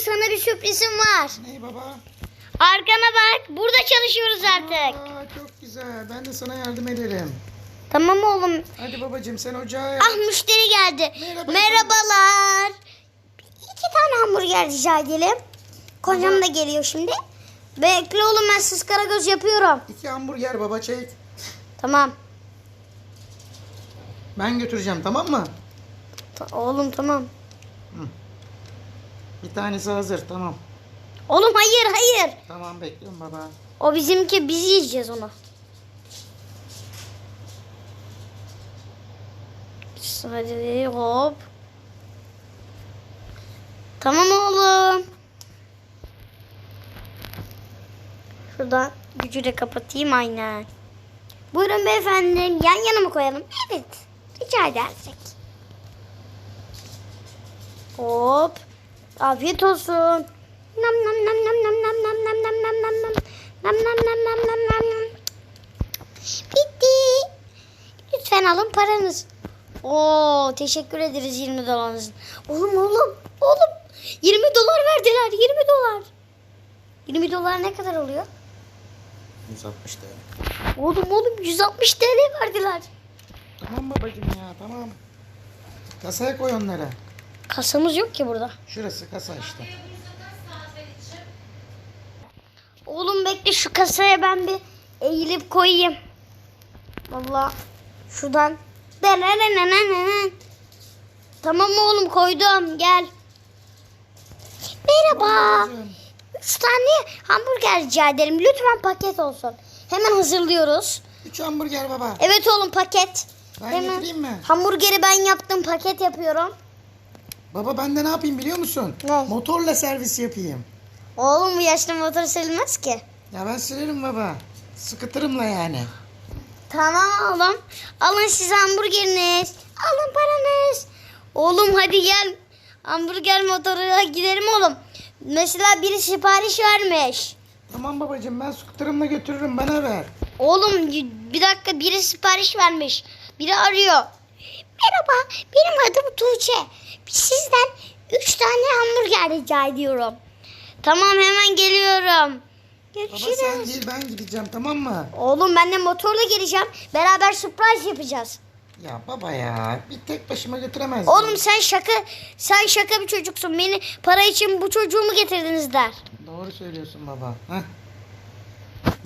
sana bir sürprizim var. Ne baba? Arkana bak. Burada çalışıyoruz artık. Aa, çok güzel. Ben de sana yardım ederim. Tamam oğlum. Hadi babacığım sen ocağa yak. Ah müşteri geldi. Merhaba Merhabalar. İki tane hamburger rica edelim. Kocam da geliyor şimdi. Bekle oğlum ben siz karagöz yapıyorum. İki hamburger baba çek. Tamam. Ben götüreceğim tamam mı? Ta- oğlum tamam. Bir tanesi hazır tamam. Oğlum hayır hayır. Tamam bekliyorum baba. O bizimki biz yiyeceğiz onu. Hadi hop. Tamam oğlum. Şuradan gücü de kapatayım aynen. Buyurun beyefendi yan yana mı koyalım? Evet. Rica edersek. Hop. Afiyet olsun. Nam nam nam nam nam nam nam nam nam nam nam nam. Nam nam nam nam nam nam nam. Bitti. Lütfen alın paranız. Oo teşekkür ederiz 20 dolarınızın. Oğlum oğlum oğlum 20 dolar verdiler 20 dolar. 20 dolar ne kadar oluyor? 160 TL. Oğlum oğlum 160 TL verdiler. Tamam babacığım ya tamam. Kasaya koy onları. Kasamız yok ki burada. Şurası kasa işte. Oğlum bekle şu kasaya ben bir eğilip koyayım. Vallahi şuradan. Tamam oğlum koydum gel. Merhaba. Üç tane hamburger rica ederim. Lütfen paket olsun. Hemen hazırlıyoruz. Üç hamburger baba. Evet oğlum paket. Ben getireyim mi? Hamburgeri ben yaptım paket yapıyorum. Baba ben de ne yapayım biliyor musun? Ne? Motorla servis yapayım. Oğlum bu yaşta motor sürülmez ki. Ya ben sürerim baba. Sıkıtırımla yani. Tamam oğlum. Alın size hamburgeriniz. Alın paranız. Oğlum hadi gel. Hamburger motoruna gidelim oğlum. Mesela biri sipariş vermiş. Tamam babacığım ben scooter'ımla götürürüm bana ver. Oğlum bir dakika biri sipariş vermiş. Biri arıyor. Merhaba benim adım Tuğçe. Sizden üç tane hamburger rica ediyorum. Tamam hemen geliyorum. Baba Görüşürüz. sen değil ben gideceğim tamam mı? Oğlum ben de motorla geleceğim. Beraber surprise yapacağız. Ya baba ya bir tek başıma götüremez. Oğlum sen şaka sen şaka bir çocuksun. Beni para için bu çocuğu mu getirdiniz der. Doğru söylüyorsun baba. Heh.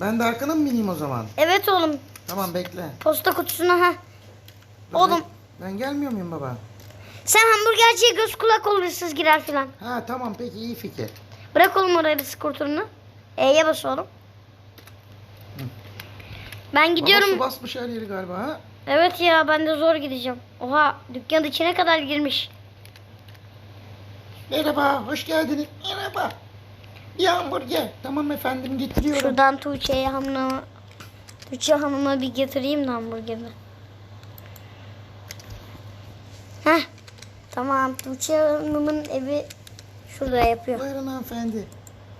Ben de arkana mı bineyim o zaman? Evet oğlum. Tamam bekle. Posta kutusuna ha. Dur, Oğlum. Ben, gelmiyor muyum baba? Sen hamburgerciye göz kulak olursunuz girer filan. Ha tamam peki iyi fikir. Bırak oğlum oraya skurturunu. E'ye bas oğlum. Ben gidiyorum. Baba su basmış her yeri galiba ha? Evet ya ben de zor gideceğim. Oha dükkanın içine kadar girmiş. Merhaba hoş geldiniz. Merhaba. Bir hamburger. Tamam efendim getiriyorum. Şuradan Tuğçe'ye hanıma Tuğçe hanıma bir getireyim de hamburgerini. Heh. Tamam Tuğçe hanımın evi şurada yapıyor. Buyurun hanımefendi.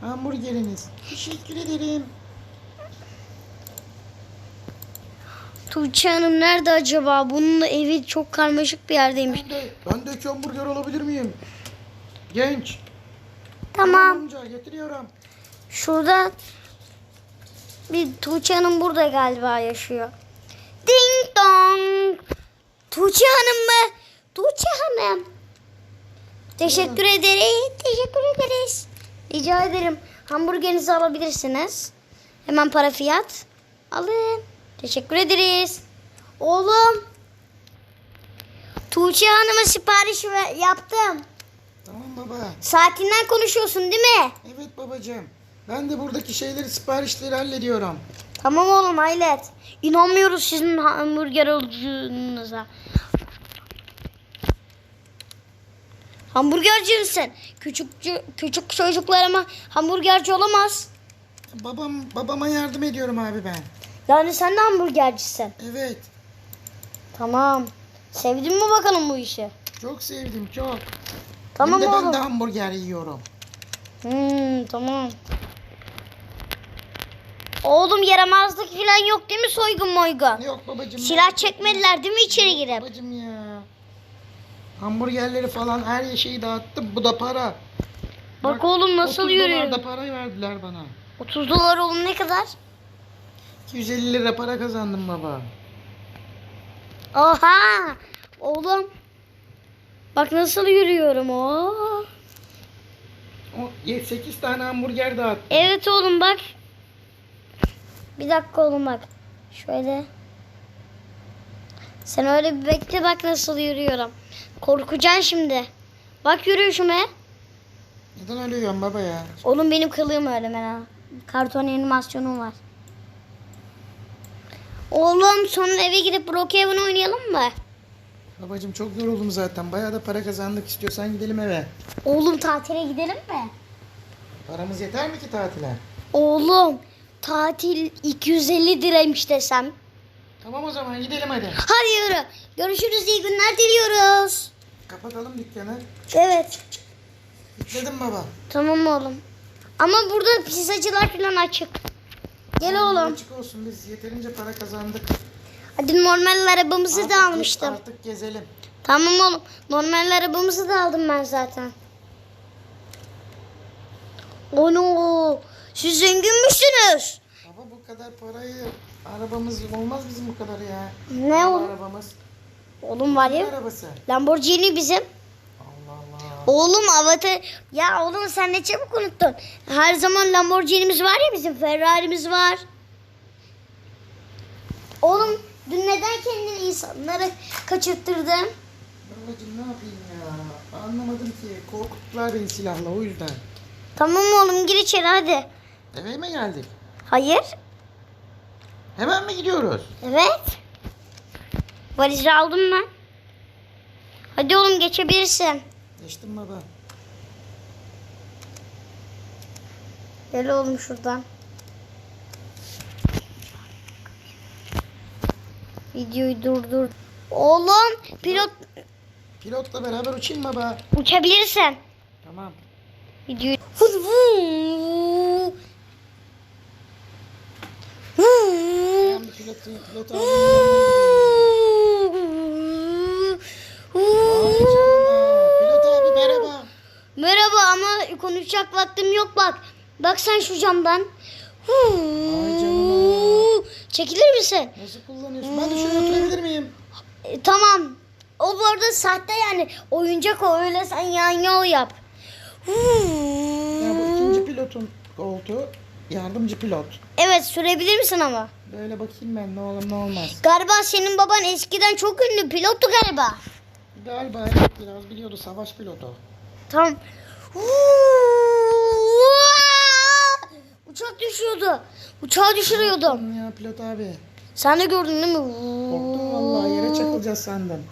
Hamburgeriniz. Teşekkür ederim. Tuğçe Hanım nerede acaba? Bunun da evi çok karmaşık bir yerdeymiş. Ben de, ben de iki hamburger alabilir miyim? Genç. Tamam. Amca getiriyorum. Şurada bir Tuğçe Hanım burada galiba yaşıyor. Ding dong. Tuğçe Hanım mı? Tuğçe Hanım. Teşekkür ederiz. Teşekkür ederiz. Rica ederim. Hamburgerinizi alabilirsiniz. Hemen para fiyat. Alın. Teşekkür ederiz. Oğlum. Tuğçe Hanım'a sipariş yaptım. Tamam baba. Saatinden konuşuyorsun değil mi? Evet babacığım. Ben de buradaki şeyleri siparişleri hallediyorum. Tamam oğlum haylet. İnanmıyoruz sizin hamburger olduğunuza. Hamburgerci misin? Küçük, küçük çocuklarıma hamburgerci olamaz. Babam babama yardım ediyorum abi ben. Yani sen de hamburgercisin. Evet. Tamam. Sevdin mi bakalım bu işi? Çok sevdim çok. Tamam Hem de ben oğlum. de hamburger yiyorum. Hmm, tamam. Oğlum yaramazlık falan yok değil mi soygun moygun? Yok babacığım. Silah çekmediler değil mi içeri girip? Babacığım ya. Hamburgerleri falan her şeyi dağıttım. Bu da para. Bak oğlum nasıl 30 yürüyor. dolar da para verdiler bana. 30 dolar oğlum ne kadar? 250 lira para kazandım baba. Oha! Oğlum. Bak nasıl yürüyorum. O 8 tane hamburger dağıttım. Evet oğlum bak. Bir dakika oğlum bak. Şöyle. Sen öyle bir bekle bak nasıl yürüyorum. Korkacaksın şimdi. Bak yürüyüşüme. Neden öyle yiyorsun baba ya? Oğlum benim kılığım öyle ha. Karton animasyonum var. Oğlum sonra eve gidip Brookhaven oynayalım mı? Babacım çok yoruldum zaten. Bayağı da para kazandık. İstiyorsan gidelim eve. Oğlum tatile gidelim mi? Paramız yeter mi ki tatile? Oğlum tatil 250 liraymış desem. Tamam o zaman gidelim hadi. Hadi yürü. Görüşürüz iyi günler diliyoruz. Kapatalım dükkanı. Evet. Yükledim baba. Tamam oğlum. Ama burada pizzacılar falan açık. Gel Aman oğlum. Açık olsun biz yeterince para kazandık. Hadi normal arabamızı Artık da ge- almıştım. Artık gezelim. Tamam oğlum. Normal arabamızı da aldım ben zaten. Ono. Siz zengin misiniz? Baba bu kadar parayı arabamız olmaz bizim bu kadar ya. Ne oğlum? arabamız. Oğlum var ya. arabası? Lamborghini bizim. Allah Allah. Oğlum avatar. Ya oğlum sen ne çabuk unuttun. Her zaman Lamborghini'miz var ya bizim. Ferrari'miz var. Oğlum dün neden kendini insanları kaçırttırdın? Babacım ne yapayım ya? Anlamadım ki. Korkuttular beni silahla o yüzden. Tamam oğlum gir içeri hadi. Eve mi geldik? Hayır. Hemen mi gidiyoruz? Evet. Valizi aldım ben. Hadi oğlum geçebilirsin. Geçtim baba. Gel oğlum şuradan. Videoyu durdur. Oğlum pilot Pilotla beraber uçayım baba. uçabilirsin. Tamam. Videoyu... Vur, vur. Vur. Ben bir pilot, pilot abinin yanına gideyim. Vay canına. Pilot abi merhaba. Merhaba ama konuşacak vaktim yok bak. Bak sen şu camdan. Canına. Çekilir misin? Nasıl kullanıyorsun? Ben de şöyle oturabilir miyim? E, tamam. O bu arada sahte yani. Oyuncak o öyle sen yan yol yap. Ya bu ikinci pilotun koltuğu. Yardımcı pilot. Evet sürebilir misin ama? Böyle bakayım ben ne olur ne olmaz. Galiba senin baban eskiden çok ünlü pilottu galiba. Galiba evet biraz biliyordu savaş pilotu. Tamam. Uçak düşüyordu. Uçağı düşürüyordum. Ya pilot abi. Sen de gördün değil mi? Korktum vallahi yere çakılacağız sandım.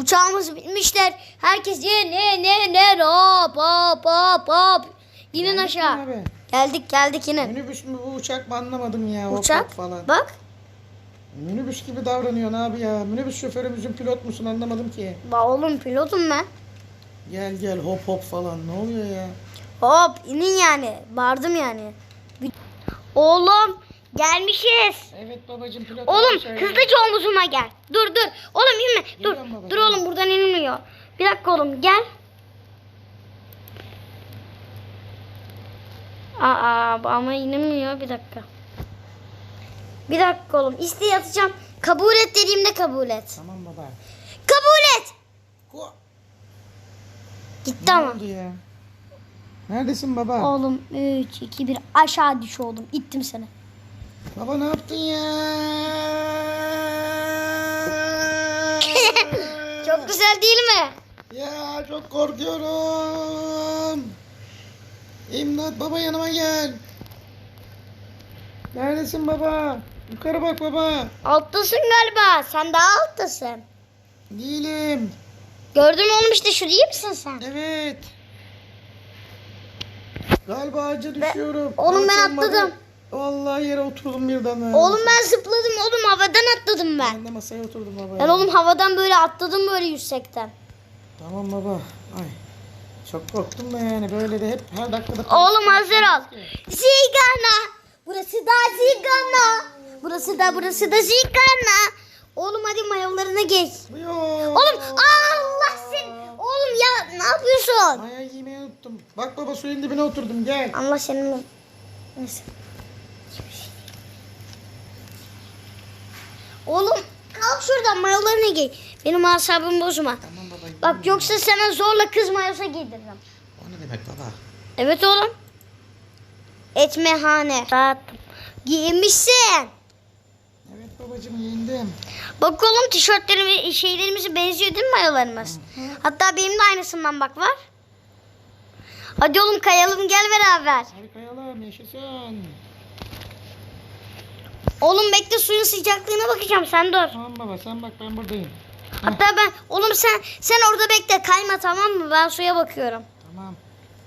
Uçağımız bitmişler. Herkes ye ne ne ne hop hop hop hop. İnin Geldik aşağı. mi abi? Geldik geldik inin. Minibüs mü bu uçak mı anlamadım ya. hop Uçak. hop falan. Bak. Minibüs gibi davranıyorsun abi ya. Minibüs şoförümüzün pilot musun anlamadım ki. Ba oğlum pilotum ben. Gel gel hop hop falan ne oluyor ya? Hop inin yani. Bağırdım yani. Oğlum gelmişiz. Evet babacım pilot Oğlum hızlıca omuzuma gel. Dur dur. Oğlum inme. Dur. Geliyorum Dur tamam. oğlum buradan inmiyor. Bir dakika oğlum gel. Aa ama inemiyor. Bir dakika. Bir dakika oğlum. İsteği atacağım. Kabul et dediğimde kabul et. Tamam baba. Kabul et. Ko- Gitti Ne ama. oldu ya? Neredesin baba? Oğlum 3, 2, 1 aşağı düş oğlum. İttim seni. Baba ne yaptın ya? Çok güzel değil mi? Ya çok korkuyorum. İmdat baba yanıma gel. Neredesin baba? Yukarı bak baba. Alttasın galiba. Sen daha alttasın. Değilim. Gördün mü oğlum işte şu değil misin sen? Evet. Galiba ağaca düşüyorum. oğlum ben baba. atladım. Vallahi yere oturdum birden. ha. Oğlum ben zıpladım oğlum havadan atladım ben. Ben de masaya oturdum baba. Ben ya. oğlum havadan böyle atladım böyle yüksekten. Tamam baba. Ay. Çok korktum da yani böyle de hep her dakikada. Oğlum hazır ol. Zigana. Burası da Zigana. Burası da burası da Zigana. Oğlum hadi mayolarına geç. Yo. Oğlum Allah musun? Maya yemeği unuttum. Bak baba suyun dibine oturdum gel. Allah senin... Neyse. Oğlum kalk şuradan mayolarını giy. Benim asabımı bozma. Tamam baba. Bak yoksa sana zorla kız mayosu giydiririm. O ne demek baba? Evet oğlum. Etmehane. Rahatım. Giyinmişsin. Evet babacığım giyindim. Bak oğlum tişörtlerimiz, şeylerimizi benziyor değil mi mayolarımız? Hatta benim de aynısından bak var. Hadi oğlum kayalım gel beraber. Hadi kayalım yaşasın. Oğlum bekle suyun sıcaklığına bakacağım sen dur. Tamam baba sen bak ben buradayım. Hatta ben oğlum sen sen orada bekle kayma tamam mı? Ben suya bakıyorum. Tamam.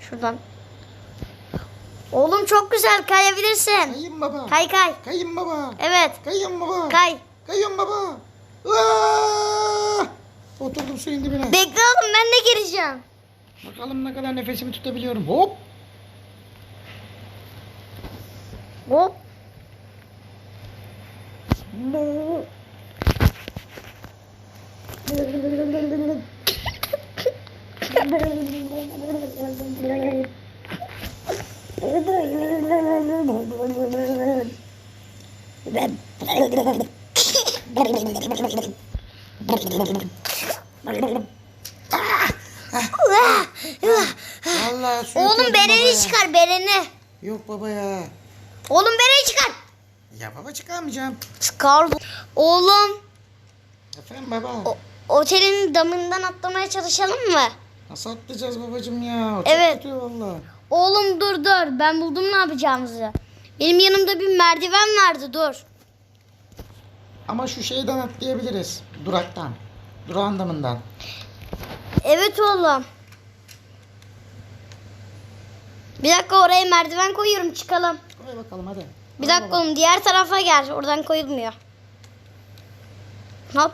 Şuradan. Oğlum çok güzel kayabilirsin. Kayayım baba. Kay kay. Kayayım baba. Evet. Kayayım baba. Kay. Kayıyorum baba. Aa! Oturdum suyun dibine. Bekle oğlum ben de gireceğim. Bakalım ne kadar nefesimi tutabiliyorum. Hop. Hop. Vallahi Oğlum bereni çıkar bereni. Yok baba ya. Oğlum bereni çıkar. Ya baba çıkarmayacağım. Çıkar. Oğlum Efendim baba. o- otelin damından atlamaya çalışalım mı? Nasıl atlayacağız babacığım ya? Çok Evet. tutuyor valla. Oğlum dur dur ben buldum ne yapacağımızı. Benim yanımda bir merdiven vardı dur. Ama şu şeyden atlayabiliriz. Duraktan. Durağın damından. Evet oğlum. Bir dakika oraya merdiven koyuyorum çıkalım. Koy bakalım hadi. Bir dakika oğlum diğer tarafa gel. Oradan koyulmuyor. Hop.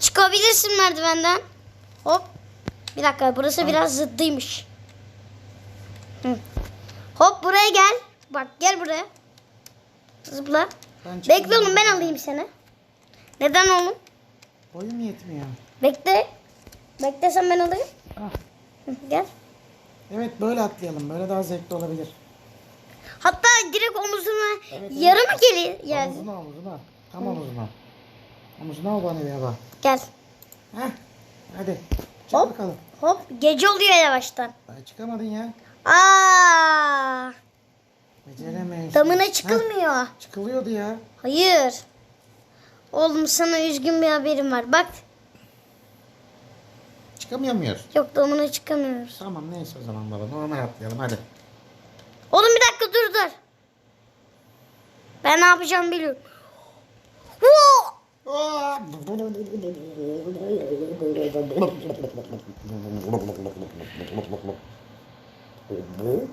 Çıkabilirsin merdivenden. Hop. Bir dakika burası biraz zıddıymış. Hı. Hop buraya gel. Bak gel buraya. Zıpla. Bekle oğlum ben alayım seni. Neden oğlum? Boyum yetmiyor. Bekle. Beklesen ben alayım. Ah. Hı, Gel. Evet böyle atlayalım. Böyle daha zevkli olabilir. Hatta direkt omuzuna Evet, yarı mı gelir? Yani. Omuzuna omuzuna. Tam omuzuna. Omuzuna o bana bir baba. Gel. Heh. Hadi. Çık Hop. bakalım. Hop. Gece oluyor yavaştan. Ay, çıkamadın ya. Aa. Beceremeyiz. Damına çıkılmıyor. çıkılıyordu ya. Hayır. Oğlum sana üzgün bir haberim var. Bak. Çıkamıyor muyuz? Yok damına çıkamıyoruz. Tamam neyse o zaman baba. Normal atlayalım hadi. Oğlum bir dakika dur dur. Ben ne yapacağım biliyorum. Huu! Aa!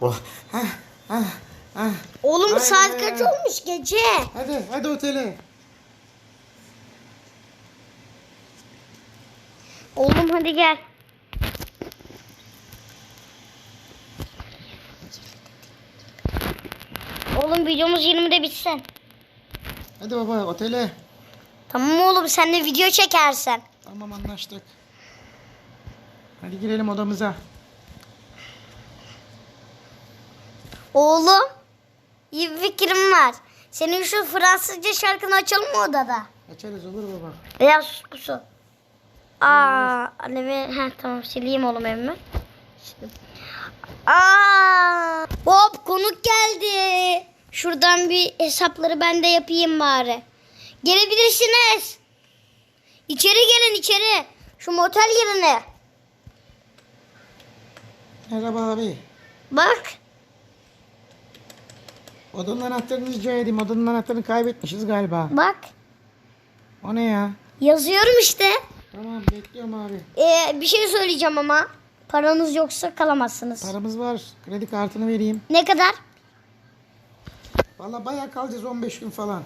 Oh, ah, ah, ah. Oğlum Aynen. saat kaç olmuş gece? Hadi hadi otele. Oğlum hadi gel. Oğlum videomuz 20'de bitsin. Hadi baba otele. Tamam oğlum sen de video çekersen. Tamam anlaştık. Hadi girelim odamıza. Oğlum iyi bir fikrim var. Senin şu Fransızca şarkını açalım mı odada? Açarız olur baba. Beyaz su. Aa, annemi, heh tamam sileyim oğlum evimi. Aa, hop konuk geldi. Şuradan bir hesapları ben de yapayım bari. Gelebilirsiniz. İçeri gelin içeri. Şu motel yerine. Merhaba abi. Bak. Odanın anahtarını rica edeyim. Odanın anahtarını kaybetmişiz galiba. Bak. O ne ya? Yazıyorum işte. Tamam bekliyorum abi. Ee, bir şey söyleyeceğim ama. Paranız yoksa kalamazsınız. Paramız var. Kredi kartını vereyim. Ne kadar? Valla bayağı kalacağız 15 gün falan.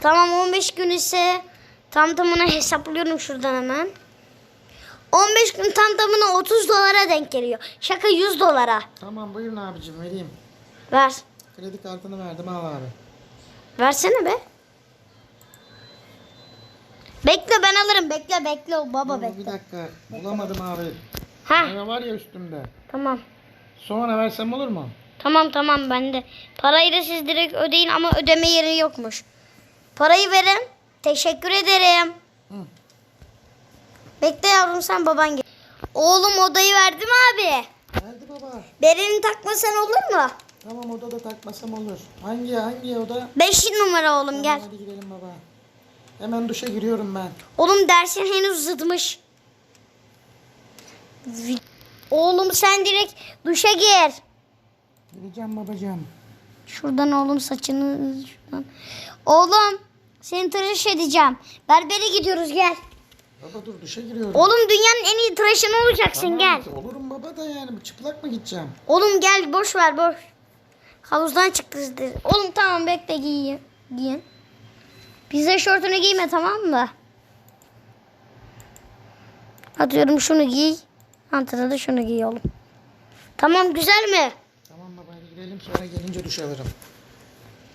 Tamam 15 gün ise tam tamına hesaplıyorum şuradan hemen. 15 gün tam tamına 30 dolara denk geliyor. Şaka 100 dolara. Tamam buyurun abicim vereyim. Ver. Kredi kartını verdim al abi. Versene be. Bekle ben alırım. Bekle bekle baba Dur, bekle. Bir dakika bulamadım abi. Ha Para var ya üstümde. tamam. Sonra versem olur mu? Tamam tamam bende. Parayı da siz direkt ödeyin ama ödeme yeri yokmuş. Parayı verin. Teşekkür ederim. Hı. Bekle yavrum sen baban gel. Oğlum odayı verdi mi abi? Verdi baba. Beren'i takmasan olur mu? Tamam odada takmasam olur. Hangi hangi oda? 5 numara oğlum gel. Tamam, hadi gidelim baba. Hemen duşa giriyorum ben. Oğlum dersin henüz zıtmış. Oğlum sen direkt duşa gir. Gireceğim babacığım. Şuradan oğlum saçını şuradan. Oğlum seni tıraş edeceğim. Berbere gidiyoruz gel. Baba dur duşa giriyorum. Oğlum dünyanın en iyi tıraşını olacaksın Tamam, gel. Olurum baba da yani çıplak mı gideceğim? Oğlum gel boş ver boş. Havuzdan çıktı. dedi. Oğlum tamam bekle giyin. Giyin. Pizza şortunu giyme tamam mı? Atıyorum şunu giy. Altına da şunu giy oğlum. Tamam güzel mi? Tamam baba gidelim sonra gelince duş alırım.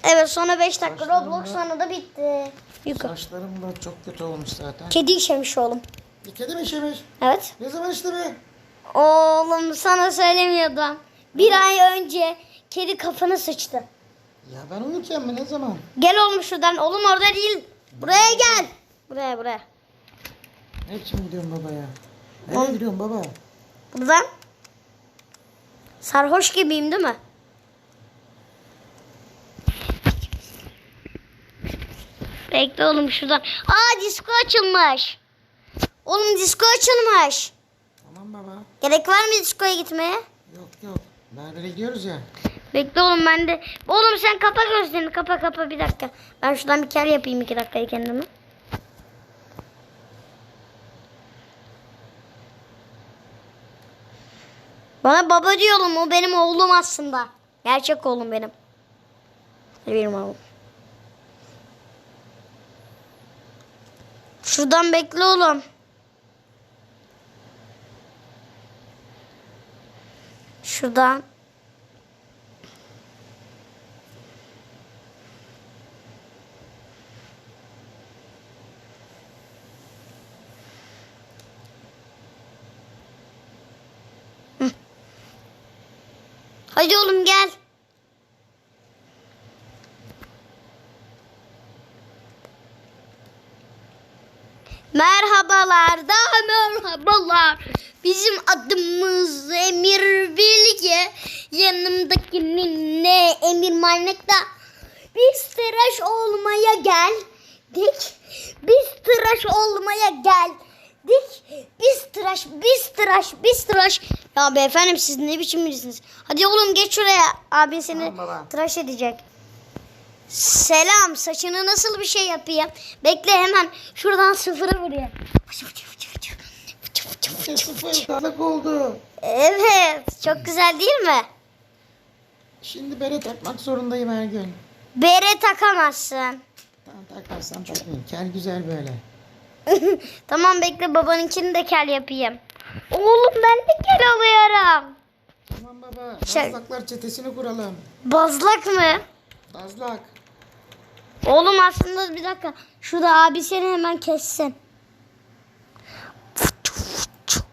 Evet sonra 5 dakika Saçlarım Roblox da- sonra da bitti. Yukarı. Saçlarım da çok kötü olmuş zaten. Kedi işemiş oğlum. Bir kedi mi işemiş? Evet. Ne zaman işte be? Oğlum sana söylemiyordum. Bir ay önce kedi kafana sıçtı. Ya ben uyurken mi ne zaman? Gel oğlum şuradan. Oğlum orada değil. Buraya gel. Buraya buraya. Ne için gidiyorum baba ya? Nereye Oğlum. gidiyorum baba? Buradan. Sarhoş gibiyim değil mi? Bekle oğlum şuradan. Aa disko açılmış. Oğlum disko açılmış. Tamam baba. Gerek var mı diskoya gitmeye? Yok yok. Berbere gidiyoruz ya. Bekle oğlum ben de. Oğlum sen kapa gözlerini kapa kapa bir dakika. Ben şuradan bir kel yapayım iki dakikaya kendime. Bana baba diyorum o benim oğlum aslında. Gerçek oğlum benim. Benim oğlum. Şuradan bekle oğlum. Şuradan. Hadi oğlum gel. Merhabalar da merhabalar. Bizim adımız Emir Bilge. Yanımdakinin ne Emir Manek'ta. Biz tıraş olmaya geldik. Biz tıraş olmaya geldik. Biz tıraş, biz tıraş, biz tıraş. Ya beyefendim siz ne biçim birisiniz? Hadi oğlum geç şuraya. Abin seni Tamam baba. tıraş edecek. Selam. Saçını nasıl bir şey yapayım? Bekle hemen şuradan sıfırı sıfır dalak oldu. Evet. Çok güzel değil mi? Şimdi bere takmak zorundayım her gün. Bere takamazsın. Tamam takarsam takmayayım. Kel güzel böyle. tamam bekle babanınkini de kel yapayım. Oğlum ben de kel alıyorum. Tamam baba. Şey- Dazlaklar çetesini kuralım. Bazlak mı? Dazlak. Oğlum aslında bir dakika. Şurada abi seni hemen kessin.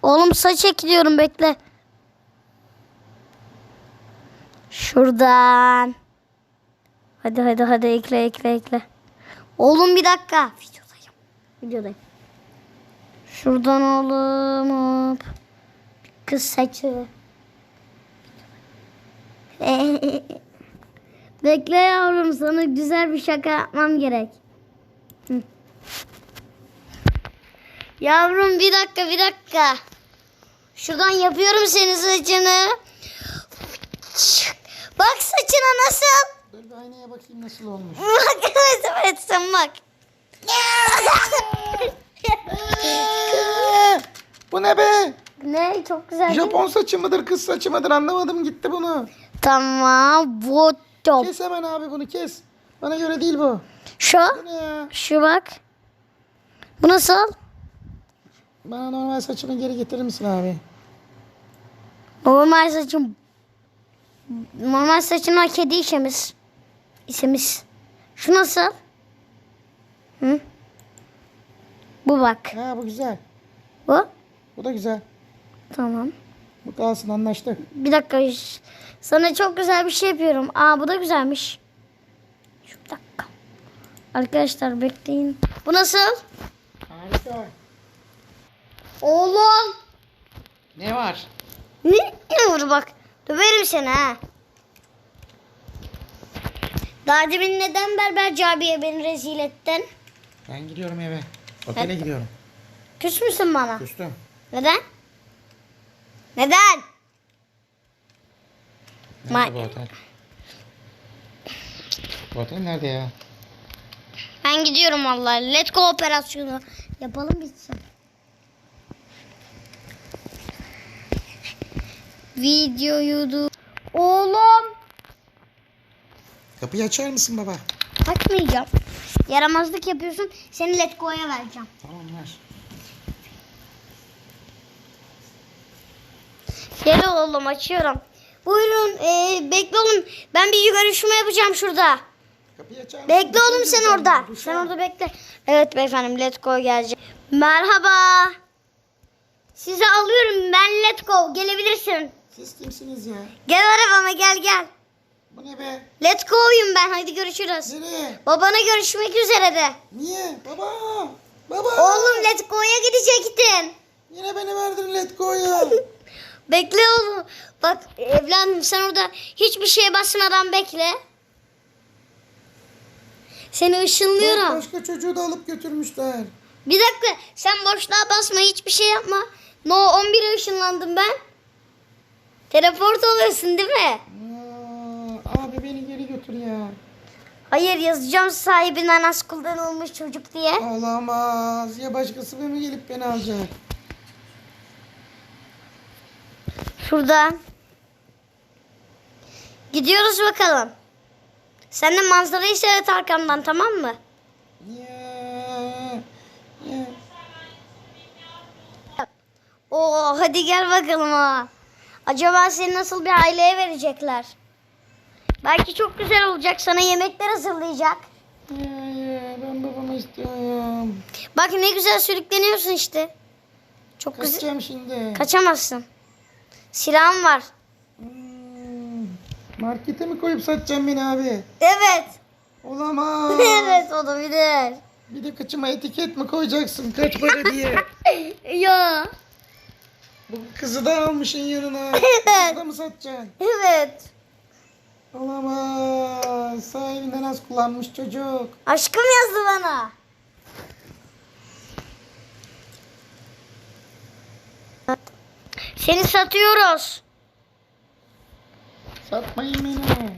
Oğlum saç ekliyorum bekle. Şuradan. Hadi hadi hadi ekle ekle ekle. Oğlum bir dakika. Videodayım. Videodayım. Şuradan hop. Kız saçı. Bekle yavrum sana güzel bir şaka yapmam gerek. Hı. Yavrum bir dakika bir dakika. Şuradan yapıyorum senin saçını. Bak saçına nasıl? Dur bir aynaya bakayım nasıl olmuş. Bak evet sen bak. Bu ne be? ne çok güzel. değil mi? Japon saçı mıdır kız saçı mıdır anlamadım gitti bunu. Tamam bu top. Kes hemen abi bunu kes. Bana göre değil bu. Şu Bu ne ya? şu bak. Bu nasıl? Bana normal saçımı geri getirir misin abi? Normal saçım normal saçına kedi işemiz. İşemiz. Şu nasıl? Hı? Bu bak. Ha bu güzel. Bu. Bu da güzel. Tamam. Bu kalsın anlaştık. Bir dakika. Sana çok güzel bir şey yapıyorum. Aa bu da güzelmiş. Şu bir dakika. Arkadaşlar bekleyin. Bu nasıl? Harika. Oğlum. Ne var? Ne, ne vur bak. Döverim seni ha. Daha demin neden Berberci abiye beni rezil ettin? Ben gidiyorum eve. Otele gidiyorum. Küs müsün bana? Küstüm. Neden? Neden? Nerede bu otel? Bu otel nerede ya? Ben gidiyorum vallahi. Let's go operasyonu. Yapalım bitsin. Videoyu du... Oğlum. Kapıyı açar mısın baba? Takmayacağım. Yaramazlık yapıyorsun. Seni Let's Go'ya vereceğim. Tamam ver. Gel oğlum açıyorum. Buyurun ee, bekle oğlum. Ben bir görüşme yapacağım şurada. Kapıyı açar? Bekle oğlum sen gireceğim orada. Sen orada bekle. Evet beyefendim Let's Go gelecek. Merhaba. Sizi alıyorum. Ben Let's Go. Gelebilirsin. Siz kimsiniz ya? Gel arabama gel gel. Bu ne be? Let's Go'yum ben. Hadi görüşürüz. Nereye? Babana görüşmek üzere de. Niye? Baba! Baba! Oğlum Let's Go'ya gidecektin. Yine beni verdin Let Go'ya. Bekle oğlum. Bak evladım sen orada hiçbir şeye basmadan bekle. Seni Bak, ışınlıyorum. başka çocuğu da alıp götürmüşler. Bir dakika sen boşluğa basma hiçbir şey yapma. No 11'e ışınlandım ben. Teleport oluyorsun değil mi? Aa, abi beni geri götür ya. Hayır yazacağım sahibinden askuldan olmuş çocuk diye. Olamaz. Ya başkası mı gelip beni alacak? Şurada. Gidiyoruz bakalım. Sen de manzarayı seyret arkamdan tamam mı? Oo hadi gel bakalım ha. Acaba seni nasıl bir aileye verecekler? Belki çok güzel olacak. Sana yemekler hazırlayacak. Ya, ya, ben babamı istiyorum. Bak ne güzel sürükleniyorsun işte. Çok güzel. Kaçacağım şimdi. Kaçamazsın. Silahım var. Hmm, Markete mi koyup satacağım beni abi? Evet. Olamaz. evet olabilir. Bir de kıçıma etiket mi koyacaksın kaç para diye? ya. Bu kızı da almışsın yanına. Evet. Kızı da mı satacaksın? Evet. Olamaz. Sahibinden az kullanmış çocuk. Aşkım yazdı bana. Seni satıyoruz. Satmayın beni.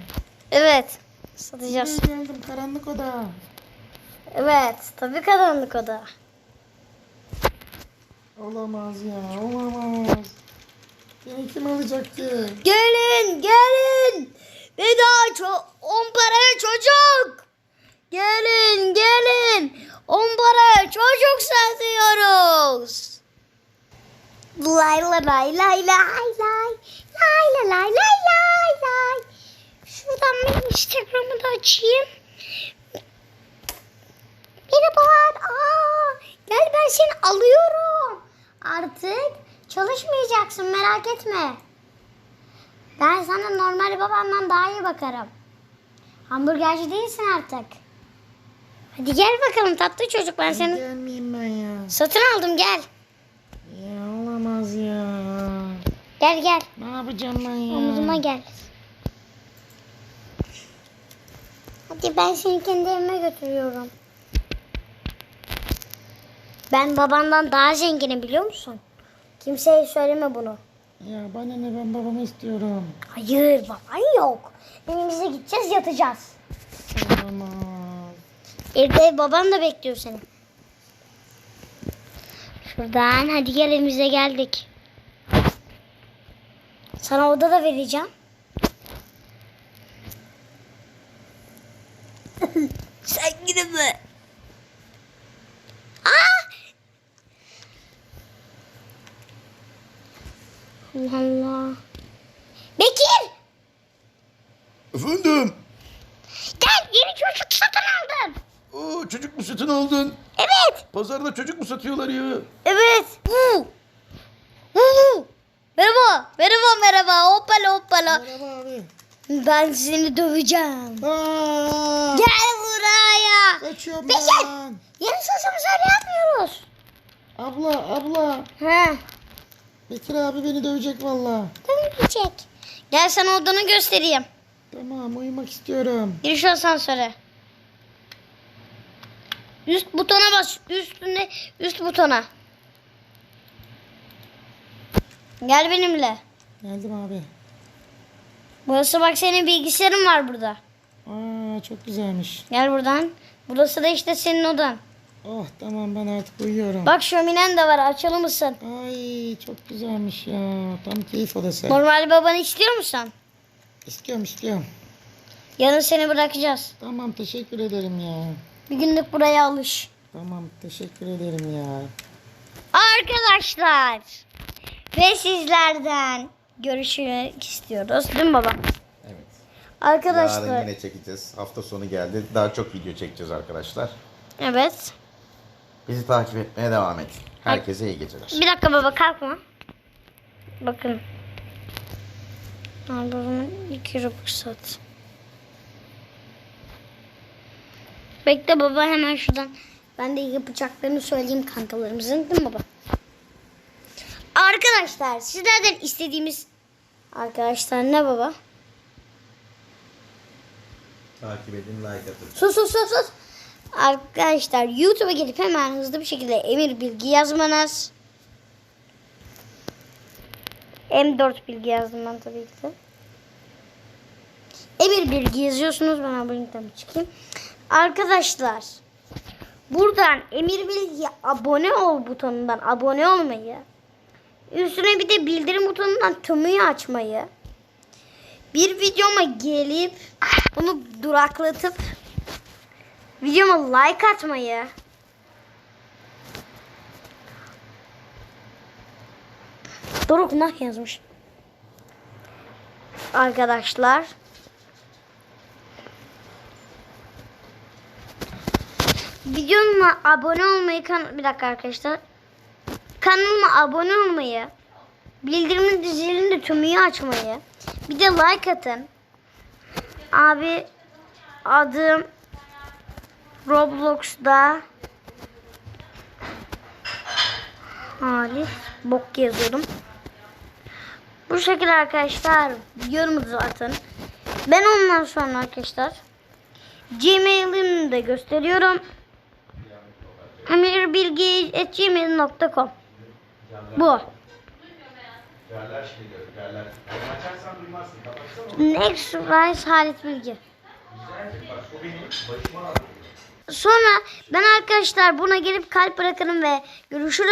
Evet. Satacağız. Buraya geldim karanlık oda. Evet. Tabii karanlık oda. Olamaz ya olamaz. Beni kim alacak ki? Gelin gelin. Veda ço- on paraya çocuk. Gelin gelin. On paraya çocuk satıyoruz. Lay lay lay lay lay lay. Lay lay lay lay lay lay. Şuradan ben Instagram'ı da açayım. Merhabalar. Aa, gel ben seni alıyorum. Artık çalışmayacaksın merak etme. Ben sana normal babandan daha iyi bakarım. Hamburgerci değilsin artık. Hadi gel bakalım tatlı çocuk ben seni Gelmeyeyim ben ya. satın aldım gel. Olamaz ya. Gel gel Ne yapacağım ben ya? omuzuma gel. Hadi ben seni kendi evime götürüyorum. Ben babandan daha zenginim biliyor musun? Kimseye söyleme bunu. Ya bana ne ben babamı istiyorum. Hayır baban yok. Evimize gideceğiz yatacağız. Olamaz. Evde baban da bekliyor seni. Şuradan hadi gel evimize geldik. Sana oda da vereceğim. Sen gidin mi? Aa! Allah Allah. Bekir! Efendim? Gel yeni çocuk satın aldım. Oo, çocuk mu satın aldın? Pazarda çocuk mu satıyorlar ya? Evet. Merhaba. Merhaba merhaba. Hoppala hoppala. Merhaba abi. Ben seni döveceğim. Aa, Gel buraya. kaçıyorum Bekir. ben. Yeni saçımızı öyle yapmıyoruz. Abla abla. He. Bekir abi beni dövecek valla. Dövmeyecek. Gel sana odanı göstereyim. Tamam uyumak istiyorum. Gir şu asansöre. Üst butona bas. Üstüne üst butona. Gel benimle. Geldim abi. Burası bak senin bilgisayarın var burada. Aa çok güzelmiş. Gel buradan. Burası da işte senin odan. Oh tamam ben artık uyuyorum. Bak şöminen de var. Açalım mısın? Ay çok güzelmiş ya. Tam keyif odası. Normal babanı istiyor musun? İstiyorum istiyorum. Yarın seni bırakacağız. Tamam teşekkür ederim ya. Bir günlük buraya alış. Tamam teşekkür ederim ya. Arkadaşlar ve sizlerden görüşmek istiyoruz. Değil mi baba? Evet. Arkadaşlar. Yarın yine çekeceğiz. Hafta sonu geldi. Daha çok video çekeceğiz arkadaşlar. Evet. Bizi takip etmeye devam edin. Herkese iyi geceler. Bir dakika baba kalkma. Bakın. Al babamın iki robux Bekle baba hemen şuradan. Ben de yapacaklarını söyleyeyim kankalarımızın değil mi baba? Arkadaşlar sizlerden istediğimiz Arkadaşlar ne baba? Takip edin, like atın. Sus sus sus sus. Arkadaşlar YouTube'a gelip hemen hızlı bir şekilde Emir Bilgi yazmanız. M4 Bilgi yazdım ben tabii ki de. Emir Bilgi yazıyorsunuz. Ben abonelikten çıkayım. Arkadaşlar buradan Emir Bilgi abone ol butonundan abone olmayı üstüne bir de bildirim butonundan tümüyü açmayı bir videoma gelip onu duraklatıp videoma like atmayı Doruk nah yazmış. Arkadaşlar videoma abone olmayı kan bir dakika arkadaşlar kanalıma abone olmayı bildirimin zilini tümüyü açmayı bir de like atın abi adım Roblox'da Halis bok yazıyordum. Bu şekilde arkadaşlar yorumunuzu atın. Ben ondan sonra arkadaşlar Gmail'imi de gösteriyorum. emirbilgi.gmail.com Bu. Next Rise Halit Bilgi. Sonra ben arkadaşlar buna gelip kalp bırakırım ve görüşürüz.